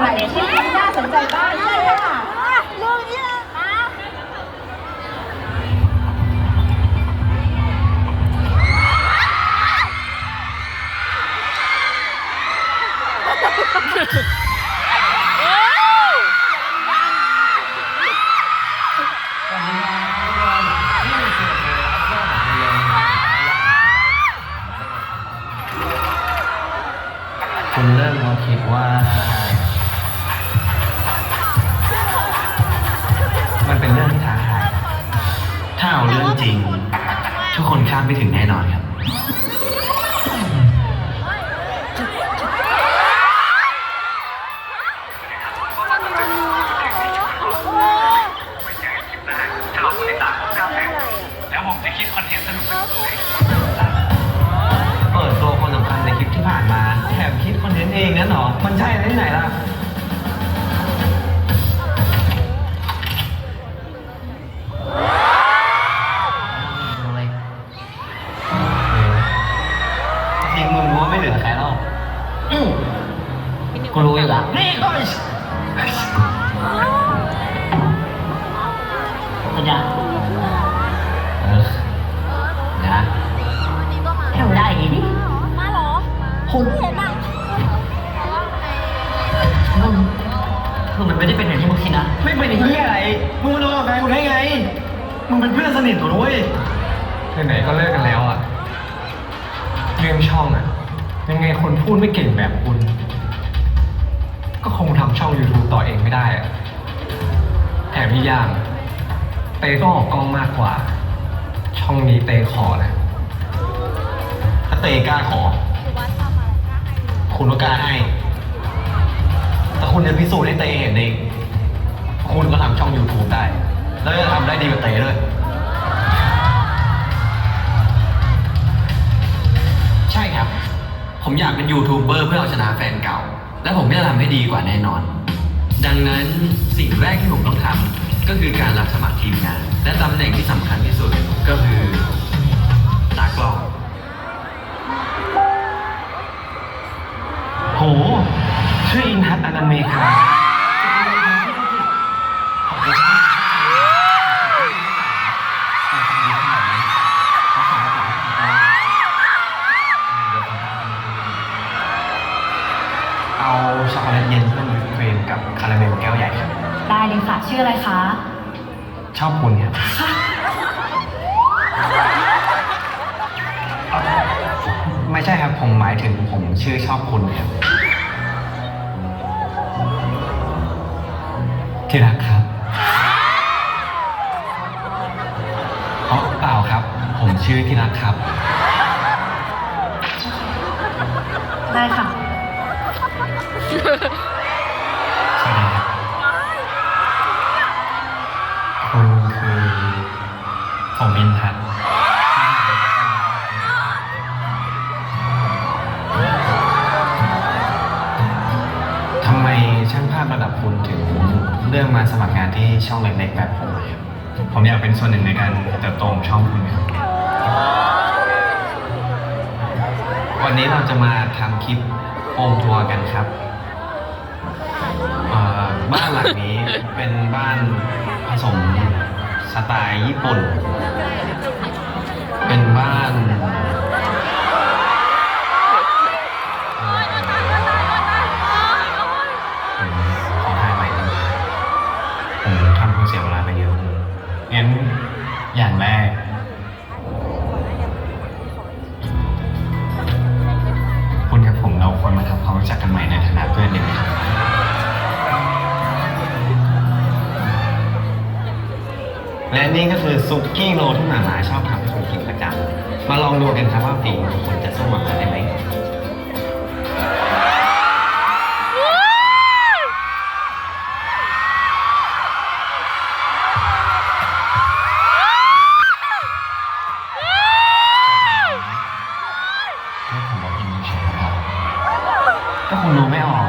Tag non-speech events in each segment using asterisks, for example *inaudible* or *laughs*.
ไหนที่น่าสาเอาเรื่องจริง ทุกคนคาดไม่ถึงแน่นอนครับ สัญญาเออนะทำได้ดิมาเหรอคุณเห็นป่ะมึงคือมันไม่ได้เป็นอย่างที่มึงคิดนะ ไม่เป็นอย่างที่อะไร มึงมาโดนกับแฟนกูได้ไง มึงเป็นเพื่อนสนิทกูด้วยไหนๆก็เลิกกันแล้วอะเรื่องช่องอะ ยังไงคนพูดไม่เก่งแบบคุณ ก็คงทำช่อง YouTube ต่อเองไม่ได้อะแถมอีกอย่าง เตก็ออกกล้องมากกว่า ช่องนี้เตขอนะ ถ้าเตกล้าขอ คุณก็กล้าให้ แต่คุณจะพิสูจน์ให้เตเห็นเองคุณก็ทำช่อง YouTube ได้ แล้วจะทำได้ดีกว่าเตด้วยใช่ครับ ผมอยากเป็นยูทูบเบอร์เพื่อเอาชนะแฟนเก่า และผมจะทำให้ดีกว่าแน่นอน ดังนั้นสิ่งแรกที่ผมต้องทำ ก็คือการรับสมัครทีมงาน และตำแหน่งที่สำคัญที่สุดก็ ค่ะ ชื่ออะไรคะ ชอบคุณครับไม่ใช่ครับผมหมายถึงผมชื่อชอบคุณครับที่รักครับอ๋อเปล่าครับ ผมชื่อที่รักครับ ได้ค่ะางภาพระดับคุณถึงเลือกมาสมัครงานที่ช่องเล็กๆแบบผมครับผมอยากเป็นส่วนหนึ่งในการเติบโตของช่องคุณครับ วันนี้เราจะมาทำคลิปโฮมทัวร์กันครับเอ่อบ้านหลังนี้เป็นบ้านผสมสไตล์ญี่ปุ่น เป็นบ้าน มามาทำความรู้จักกันใหม่ในฐานะเพื่อนดีไหมครับและนี่ก็คือซุกี้โรที่หมามาชอบทำให้ผมกินประจำมาลองดูกันครับว่าฝีมือคุณจะสู้หมาได้ไหม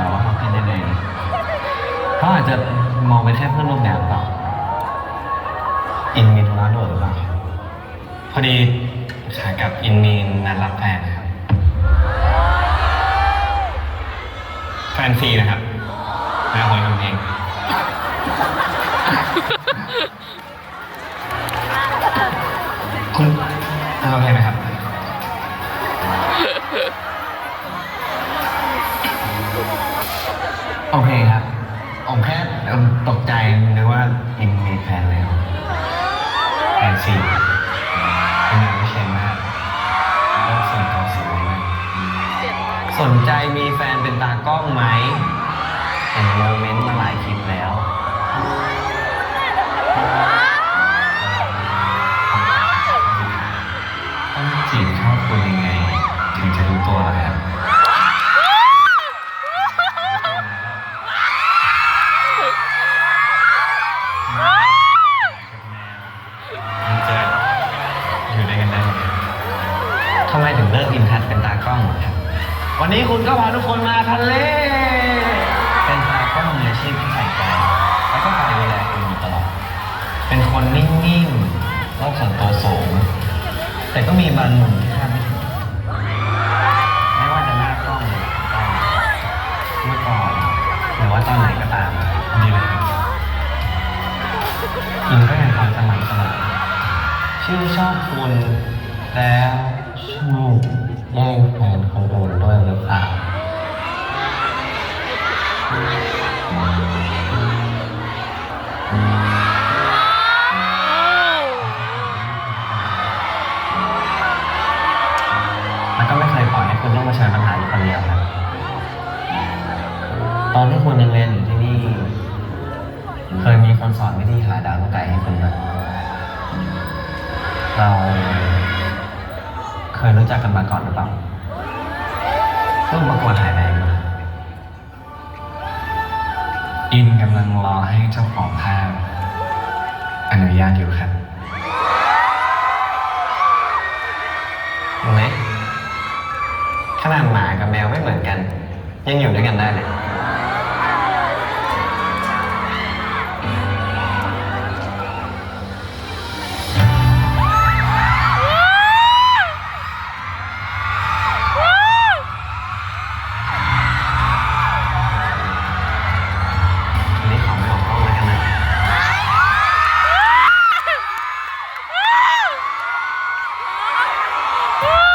ไม่ออกหรอว่าเขาเป็นยังไงเขาอาจจะมองเป็นแค่เพื่อนร่วมงานเปล่าอินมีธุระด่วนหรือเปล่าพอดีขากับอินมีนัดรับแฟนนะครับแฟนฟรีนะครับแมวคนกำแพงคุณเอาโอเคไหมครับ โอเคครับ ผมแค่ตกใจนึกว่าเองมีแฟนแล้วแฟนซีเป็นอย่างไม่เชนมากแล้วส่วนตัวสูงมากสนใจมีแฟนเป็นตากล้องไหมเห็นโมเมนต์มาหลายคลิป นนี้คุณก็พาทุกคนมาทะเล เป็นตากล้องมืออาชีพที่ใส่ใจแล้วก็คอยดูแลคุณอยู่ตลอด เป็นคนนิ่งๆโลกส่วนตัวสูง แต่ก็มีบางมุมที่คาดไม่ถึงไม่ว่าจะหน้ากล้องหรือหลังกล้องเมื่อก่อนหรือว่าตอนไหนก็ตามนี่เลยครับอินก็ยังความสม่ำเสมอชื่อชอบคุณแล้วชอบ แย่งแฟนคนอื่นด้วยหรือเปล่าแล้วก็ไม่เคยปล่อยให้คุณต้องมาเชิญปัญหาอยู่คนเดียวครับตอนที่คุณยังเรียนอยู่ที่นี่ เคยมีคนสอนวิธีหาดาวไก่ให้คุณไหมเรา ยรู้จักกันมาก่อนหรือเปล่าต้องประกวดหายไปไหมอินกำลังรอให้เจ้าของภาพอนุญาตอยู่ครับรู้ไหมขนาดหมากับแมวไม่เหมือนกัน ยังอยู่ด้วยกันได้เลย Oh! *laughs*